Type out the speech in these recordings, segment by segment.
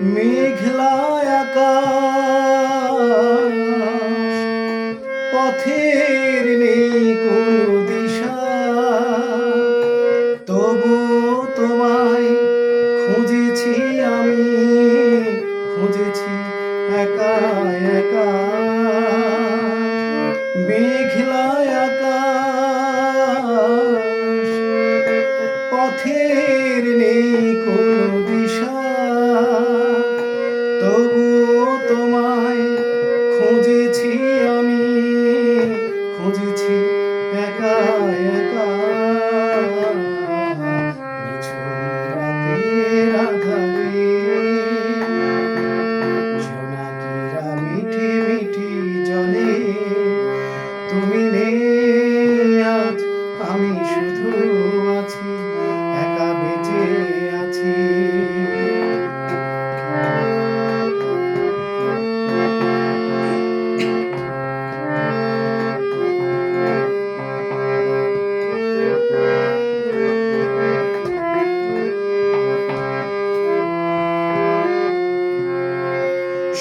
মেঘলা আকাশ পথের নেই কোনো দিশা। তবু তোমায় খুঁজেছি আমি খুঁজেছি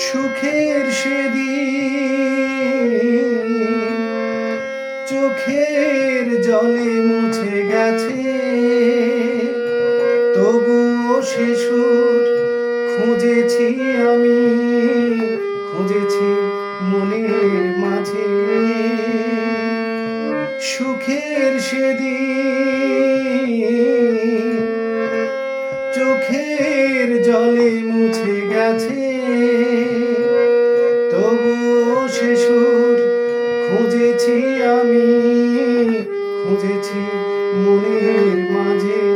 সুখের সেদিন চোখের জলে মুছে গেছে। তবুও সে সুর খুঁজেছি আমি, খুঁজেছি মনের মাঝে। সুখের সেদিন চোখের খুঁজেছি আমি খুঁজেছি মনের মাঝে।